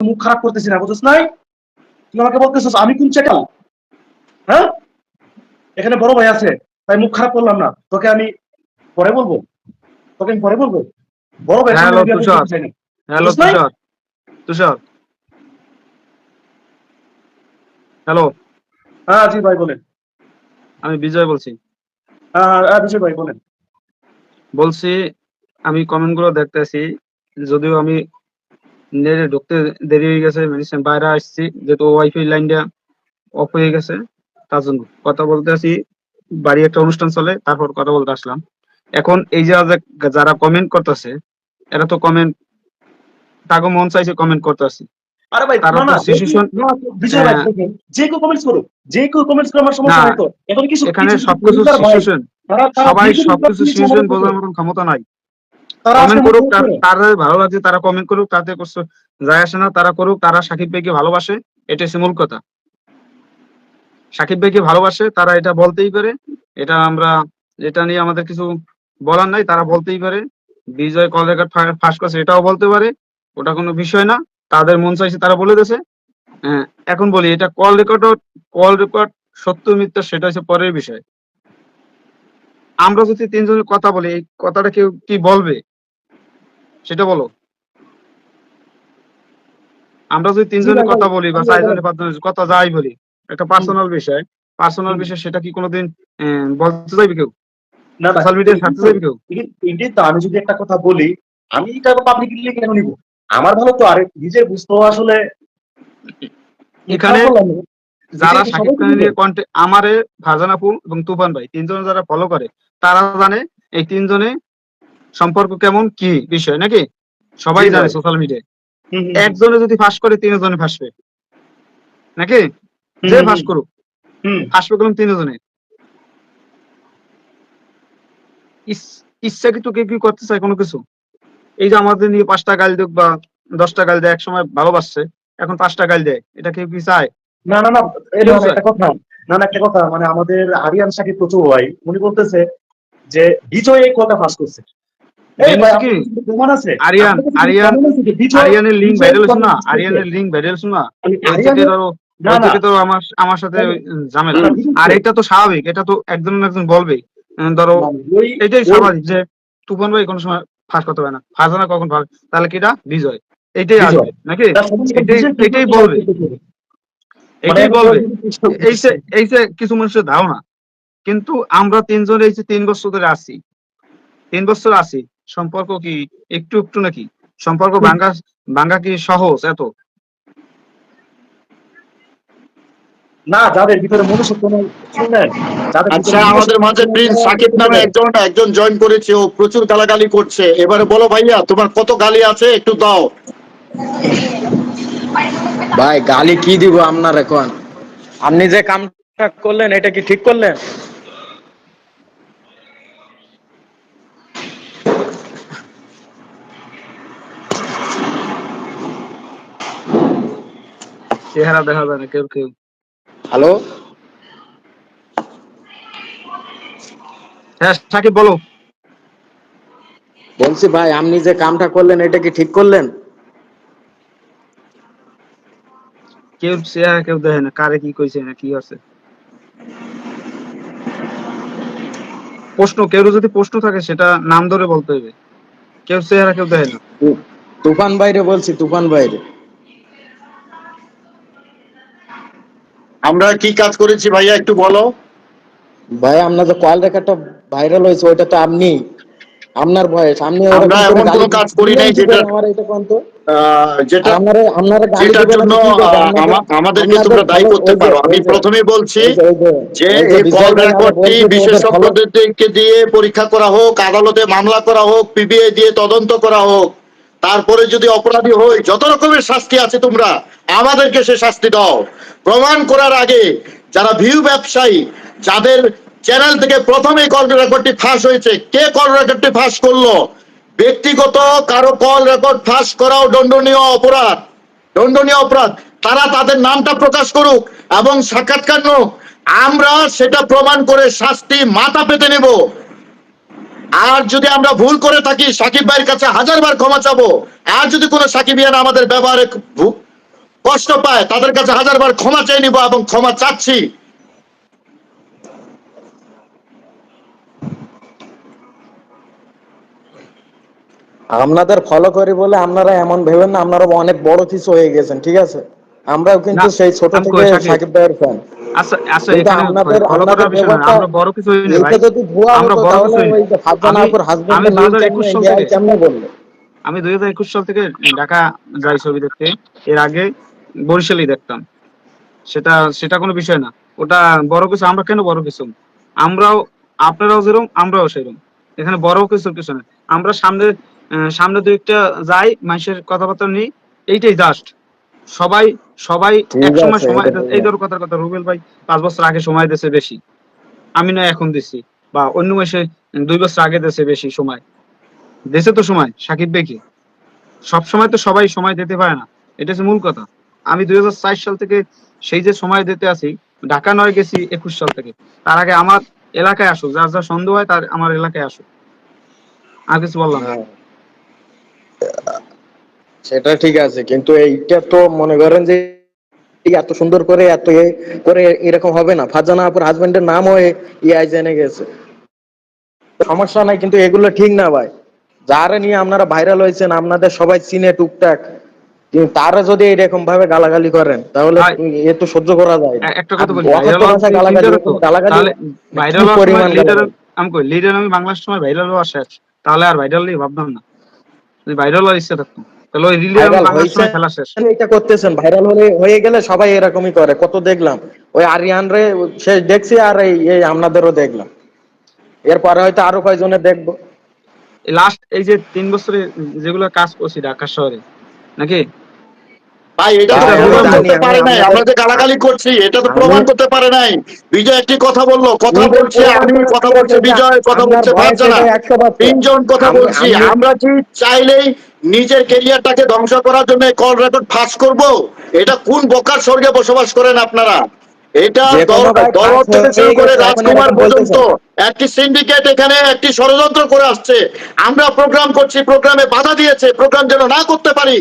মুখ খারাপ করতেছি না বুঝছিস নাই? তুই আমাকে বলতেছিস আমি কোন চ্যাটাল? হ্যাঁ? এখানে বড় ভাই আছে তাই মুখ খারাপ করলাম না। তোকে আমি পরে বলব? তোকে আমি পরে বলব? বড় ভাই hello, Tushar. Hello Tushar. Tushar. Hello. হ্যাঁ জি ভাই বলেন। আমি বিজয় বলছি। হ্যাঁ হ্যাঁ, হ্যাঁ বিজয় ভাই বলেন। বলছি আমি কমেন্টগুলো দেখতেছি যদিও আমি নেটে ঢুকতে দেরি হয়ে গেছে মেডিসিন বাইরে আসছি যেহেতু ওয়াইফাই লাইনটা অফ হয়ে গেছে তার জন্য কথা বলতে আসি বাড়ি একটা অনুষ্ঠান চলে তারপর কথা বলতে আসলাম। এখন এই যে যারা কমেন্ট করতেছে এরা তো কমেন্ট তাকে মন চাইছে কমেন্ট করতে আসি। আরে ভাই না না তো situation- না, বিজয় ভাই। দেখেন, যে কেউ কমেন্টস করুক যে কেউ কমেন্টস করে সমস্যা নাই তো। এখন কিছু এখানে সবকিছু সিচুয়েশন সবাই সবকিছু সিচুয়েশন বোঝার মতন ক্ষমতা নাই। কমেন্ট করুক তার ভালো লাগছে তারা কমেন্ট করুক তাতে কিছু যায় আসে না তারা করুক তারা সাকিব ভাইকে ভালোবাসে এটা হচ্ছে মূল কথা। সাকিব ভাইকে ভালোবাসে তারা এটা বলতেই পারে এটা আমরা এটা নিয়ে আমাদের কিছু বলার নাই তারা বলতেই পারে। বিজয় কল রেকর্ড ফাঁস করছে এটাও বলতে পারে ওটা কোনো বিষয় না তাদের মন চাইছে তারা বলে দিয়েছে। হ্যাঁ, এখন বলি এটা কল রেকর্ড কল রেকর্ড সত্য মিথ্যা সেটা হচ্ছে পরের বিষয়। আমরা যদি তিনজনের কথা বলি এই কথাটা কেউ কি বলবে? সেটা বলো। আমরা যদি তিনজনের কথা বলি। বা আমি চারজনের পাঁচজনের কথা যাই বলি একটা পার্সোনাল বিষয়। পার্সোনাল বিষয় সেটা কি কোনোদিন বলতে চাইবে কেউ? সোশ্যাল মিডিয়ায় ছাড়তে চাইবে কেউ? তো আমি যদি একটা কথা বলি আমি এটা পাবলিকলি কেন নিব? আমার ভালো তো আরে নিজে বুঝতে আসলে। এখানে যারা সাকিব খানের কন্টেন্ট আমারে ফারজান এবং তুফান ভাই তিনজন যারা ফলো করে তারা জানে এই তিনজনে সম্পর্ক কেমন? কি বিষয়? নাকি? সবাই জানে সোশ্যাল মিডিয়ায় একজনে যদি ফাঁস করে তিনজনে ফাঁসবে। নাকি? যে ফাঁস করুক ফাঁসবে করলাম তিনজনে। ইস- ইচ্ছাকৃত কেউ কি করতে চায় কোনো কিছু? এই যে আমাদের নিয়ে পাঁচটা গাল দেখ বা দশটা গাল দেয় এক সময় ভালোবাসছে এখন পাঁচটা গাল দেয় এটা কেউ কি চায়? না না না এটা একটা কথা। না না একটা কথা মানে আমাদের আরিয়ান সাকিব প্রচুর ভাই উনি বলতেছে যে বিজয় এই কথা ফাঁস করছে। আরিয়ান, আরিয়ান, আরিয়ানের লিঙ্ক ভাইরাল আরিয়ানের লিঙ্ক ভাইরাল না? তো আমার আমার সাথে ঝামেলা। আর এটা তো স্বাভাবিক এটা তো একজন না একজন বলবেই উম, ধরো এটাই স্বাভাবিক যে তুফান ভাই কোনো সময় ফাঁস করতে পারে না। কখন ফাঁস? তাহলে কি এটা? বিজয়। এটাই আসবে নাকি? এটাই- এটাই বলবে। মানে এটাই বলবে। একদম- এই যে এই কিছু মানুষের ধারণা কিন্তু আমরা তিনজন এই যে তিন বছর ধরে আছি তিন বছর আছি সম্পর্ক কি একটু একটু নাকি? সম্পর্ক ভাঙ্গা ভাঙ্গা কি সহজ এত? না যাদের ভিতরে মনুষ্যত্ব নেই আচ্ছা আমাদের মাঝে প্রিন্স সাকিব নামে একজন একজন জয়েন করেছে ও প্রচুর গালাগালি করছে। এবারে বলো ভাইয়া তোমার কত গালি আছে একটু দাও। ভাই গালি কি দিব আপনার এখন? আপনি যে কামটা করলেন এটা কি ঠিক করলেন? চেহারা দেখা যায় না কেউ কেউ। হ্যালো হ্যাঁ সাকিব বলো। বলছি ভাই আপনি যে কামটা করলেন এটা কি ঠিক করলেন? কেউ চেহারা কেউ দেখে না কারে কি কইছে না কি আছে। প্রশ্ন কেউ যদি প্রশ্ন থাকে সেটা নাম ধরে বলতে হবে কেউ চেহারা কেউ দেখে না। তুফান বাইরে বলছি তুফান বাইরে আমরা কি কাজ করেছি ভাইয়া একটু বলো। ভাই আপনার যে কল রেখাটা ভাইরাল হয়েছে ওইটা তো আপনি আপনার বয়স আপনি আমরা এমন কোনো কাজ করি নাই যেটা- আমার এটা কোন তো যেটা আপনারা আপনারা যেটার জন্য আমাদেরকে তোমরা দায়ী করতে পারো। আমি প্রথমেই বলছি যে- এই কল রেকর্ডটি বিশেষজ্ঞদেরকে দিয়ে পরীক্ষা করা হোক আদালতে মামলা করা হোক পিবিআই দিয়ে তদন্ত করা হোক তারপরে যদি অপরাধী হই, যত রকমের শাস্তি আছে তোমরা, আমাদেরকে সে শাস্তি দাও। প্রমাণ করার আগে যারা ভিউ ব্যবসায়ী, যাদের চ্যানেল থেকে প্রথম কল রেকর্ডটি ফাঁস হয়েছে, কে কল রেকর্ডটি ফাঁস করল? ব্যক্তিগত কারও কল রেকর্ড ফাঁস করাও দণ্ডনীয় অপরাধ। দণ্ডনীয় অপরাধ। তারা তাদের নামটা প্রকাশ করুক এবং সাক্ষাৎকার আমরা সেটা প্রমাণ করে শাস্তি মাথা পেতে নেব। আর যদি আমরা ভুল করে থাকি সাকিব ভাইয়ের কাছে হাজারবার ক্ষমা চাবো। আর যদি কোনো সাকিবিয়ান আমাদের ব্যবহারে কষ্ট পায় তাদের কাছে হাজারবার ক্ষমা চেয়ে নিব এবং ক্ষমা চাচ্ছি। আপনাদের ফলো করি বলে আপনারা এমন ভেবেন না আপনারা অনেক বড় কিছু হয়ে গেছেন ঠিক আছে? আমরাও কিন্তু সেই ছোট থেকে সাকিব। সাকিব ভাইয়ের ফ্যান আচ্ছা আচ্ছা এখানে ফলো করার বিষয় না আমরা বড় কিছু হইনি ভাই এইটা যদি ভুয়া আমরা বড় কিছু হইনি। ওই যে ফারজানা আমি- আপুর হাজবেন্ড আমি 2021 সাল থেকে আমি সাল ঢাকা যাই ছবি দেখতে। এর আগে বরিশালই দেখতাম। সেটা সেটা কোনো বিষয় না। ওটা বড় কিছু আমরা কেন বড় কিছু? আমরাও আপনারাও যেরকম আমরাও সেরকম। এখানে বড় কিছু কিছু না। আমরা সামনে সামনে দু একটা যাই মানুষের কথাবার্তা নিই। এইটাই জাস্ট সবাই সবাই এক সময় সময় এই। ধরো কথার কথা রুবেল ভাই পাঁচ বছর আগে সময় দিয়েছে বেশি। আমি না এখন দিছি। বা অন্য মাসে দুই বছর আগে দিয়েছে বেশি সময়। দেশে তো সময় সাকিব বেকি সব সময় তো সবাই সময় দিতে পারে না। এটা হচ্ছে মূল কথা। আমি দুই সাল থেকে সেই যে সময় দিতে আছি ঢাকা নয় গেছি একুশ সাল থেকে। তার আগে আমার এলাকায় আসুক যার যার সন্দেহ হয় তার আমার এলাকায় আসুক। আর কিছু বললাম না। সেটা ঠিক আছে কিন্তু এইটা তো মনে করেন যে এত সুন্দর করে এত করে এরকম হবে না। ফারজানা আপুর হাজবেন্ডের নাম হয়ে ইআই জেনে গেছে। সমস্যা নাই কিন্তু এগুলো ঠিক না ভাই। যারা নিয়ে আপনারা ভাইরাল হয়েছেন আপনাদের সবাই চিনে টুকটাক। কিন্তু তারা যদি এরকম ভাবে গালাগালি করেন তাহলে এ তো সহ্য করা যায় একটা কথা বলি গালাগালি পরিমাণ লিডার আমি কই লিডার আমি বাংলাদেশ সময় ভাইরাল শেষ। তাহলে আর ভাইরাল নিয়ে ভাবতাম না। ভাইরাল ইচ্ছা থাকতো। তাহলে ওই রিলে খেলা শেষ। এটা করতেছেন ভাইরাল হলে হয়ে গেলে সবাই এরকমই করে কত দেখলাম। ওই আরিয়ান রে শেষ দেখছি আর এই এই আপনাদেরও দেখলাম। এরপরে হয়তো আরও কয়জনে দেখব। লাস্ট এই যে তিন বছরে যেগুলো কাজ করছি ঢাকা শহরে নাকি? ভাই এটা তো প্রমাণ করতে পারে নাই। আমরা যে গালাগালি করছি এটা তো প্রমাণ করতে পারে নাই। বিজয় একটি কথা বলল কথা বলছে আমি কথা বলছে বিজয় কথা বলছে 100% তিনজন কথা বলছি আমরা কি চাইলেই নিজের কেরিয়ারটাকে ধ্বংস করার জন্য কল রেকর্ড ফাঁস করব? এটা কোন বকার স্বর্গে বসবাস করেন আপনারা? এটা ফাঁস থেকে শুরু করে রাজকুমার পর্যন্ত। একটি সিন্ডিকেট এখানে একটি ষড়যন্ত্র করে আসছে। আমরা প্রোগ্রাম করছি প্রোগ্রামে বাধা দিয়েছে প্রোগ্রাম যেন না করতে পারি।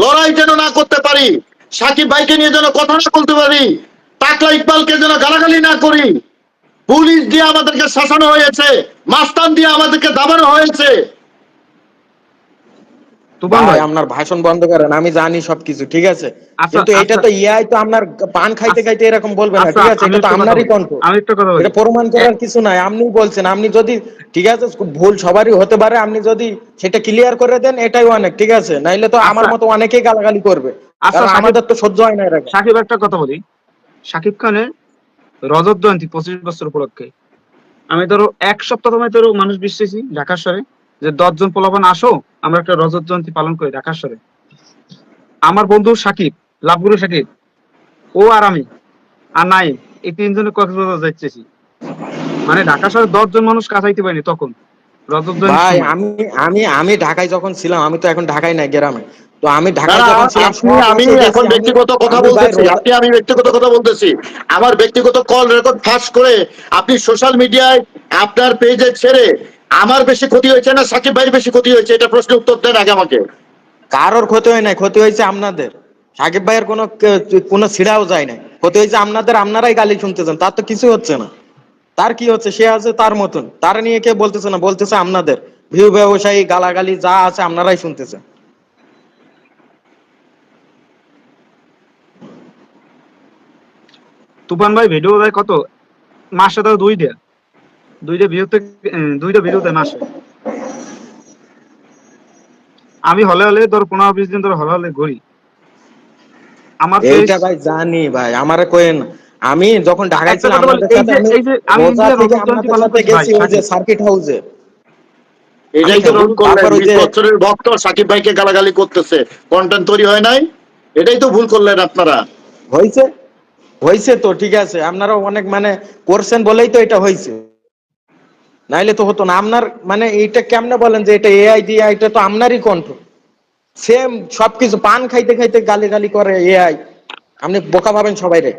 লড়াই যেন না করতে পারি, সাকিব ভাইকে নিয়ে যেন কথা না বলতে পারি টাকলা ইকবালকে যেন গালাগালি না করি, পুলিশ দিয়ে আমাদেরকে শাসানো হয়েছে, মাস্তান দিয়ে আমাদেরকে দাবানো হয়েছে তুফান ভাই ভাই আপনার ভাষণ বন্ধ করেন আমি জানি সবকিছু ঠিক আছে? আচ্ছা, কিন্তু এটা আচ্ছা। তো ইআই তো আপনার পান খাইতে খাইতে এরকম না আচ্ছা, ঠিক আছে? এটা তো আপনারই কণ্ঠ। এটা প্রমাণ করার কিছু নাই আপনি বলছেন আপনি যদি ঠিক আছে ভুল সবারই হতে পারে আপনি যদি সেটা ক্লিয়ার করে দেন এটাই অনেক ঠিক আছে? নাইলে তো আমার আচ্ছা। মতো অনেকেই গালাগালি করবে। আচ্ছা, আমাদের তো সহ্য হয় না এরকম। সাকিব একটা কথা বলি। সাকিব খানের রজত জয়ন্তী পঁচিশ বছর উপলক্ষে। আমি ধরো এক সপ্তাহ তোমায় ধরো মানুষ বিশ্বাসী ঢাকা শহরে। যে দশজন পোলাপান আসো আমরা একটা রজত জয়ন্তী পালন করি ঢাকা শহরে। আমার বন্ধু সাকিব লাভগুরু সাকিব ও আর আমি আর নাই এই তিনজনে কক্সবাজার মানে ঢাকা শহরে দশজন মানুষ কাছাইতে পারিনি তখন। ভাই আমি আমি আমি ঢাকায় যখন ছিলাম আমি তো এখন ঢাকায় নাই গ্রামে। তো আমি ঢাকায় যখন ছিলাম আমি এখন ব্যক্তিগত কথা বলতেছি আপনি আমি ব্যক্তিগত কথা বলতেছি। আমার ব্যক্তিগত কল রেকর্ড ফাঁস করে আপনি সোশ্যাল মিডিয়ায় আপনার পেজে ছেড়ে আমার বেশি ক্ষতি হয়েছে না সাকিব ভাইয়ের বেশি ক্ষতি হয়েছে? এটা প্রশ্নের উত্তর দেন আগে আমাকে। কারোর ক্ষতি হয় নাই ক্ষতি হয়েছে আপনাদের। সাকিব ভাইয়ের কোনো কোনো ছিড়াও যায় নাই। ক্ষতি হয়েছে আপনাদের আপনারাই গালি শুনতেছেন তার তো কিছু হচ্ছে না। তার কি হচ্ছে? সে আছে তার মতন। তার নিয়ে কে বলতেছে না? বলতেছে আপনাদের। ভিউ ব্যবসায়ী গালাগালি যা আছে আপনারাই শুনতেছেন। তুফান ভাই ভিডিও দেয় কত? মাসে তো দুইটা দুইটা ভিডিওতে দুইটা দেয় মাসে আমি হলে হলে ধর পনেরো বিশ দিন ধরে হলে হলে ঘুরি। আমার এইটা ভাই জানি ভাই আমারে কোয়েন আমি যখন ঢাকায় ছিলাম সাথে আমি গেছি ওই যে সার্কিট হাউসে। এটাই তো ভুল করলেন বিশ বছরের ভক্ত সাকিব ভাইকে গালাগালি করতেছে কন্টেন্ট তৈরি হয় নাই? এটাই তো ভুল করলেন আপনারা। হয়েছে হয়েছে তো ঠিক আছে আপনারা অনেক মানে করছেন বলেই তো এটা হয়েছে নাইলে তো হতো না। আপনার মানে এইটা কেমনে বলেন যে এটা এআই দিয়ে এটা তো আপনারই কণ্ঠ সেম সবকিছু পান খাইতে খাইতে গালি গালি করে এআই আপনি বোকা ভাবেন সবাই রে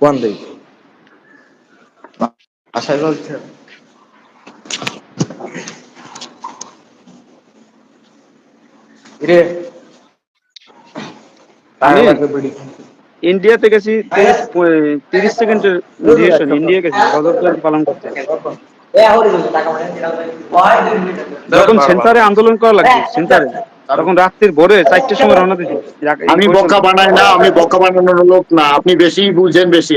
বন্ধ চলছে। রে। ইন্ডিয়াতে গেছি তিরিশ সেকেন্ডের ডিউরেশন ইন্ডিয়া গেছি পদক্ষেপ পালন করতে। যখন সেন্সারে আন্দোলন করা লাগছে সেন্সারে তখন রাত্রির ভোরে চারটের সময় রওনা দিচ্ছি আমি বকা বানাই না আমি বকা বানানোর লোক না আপনি বেশি বুঝেন বেশি।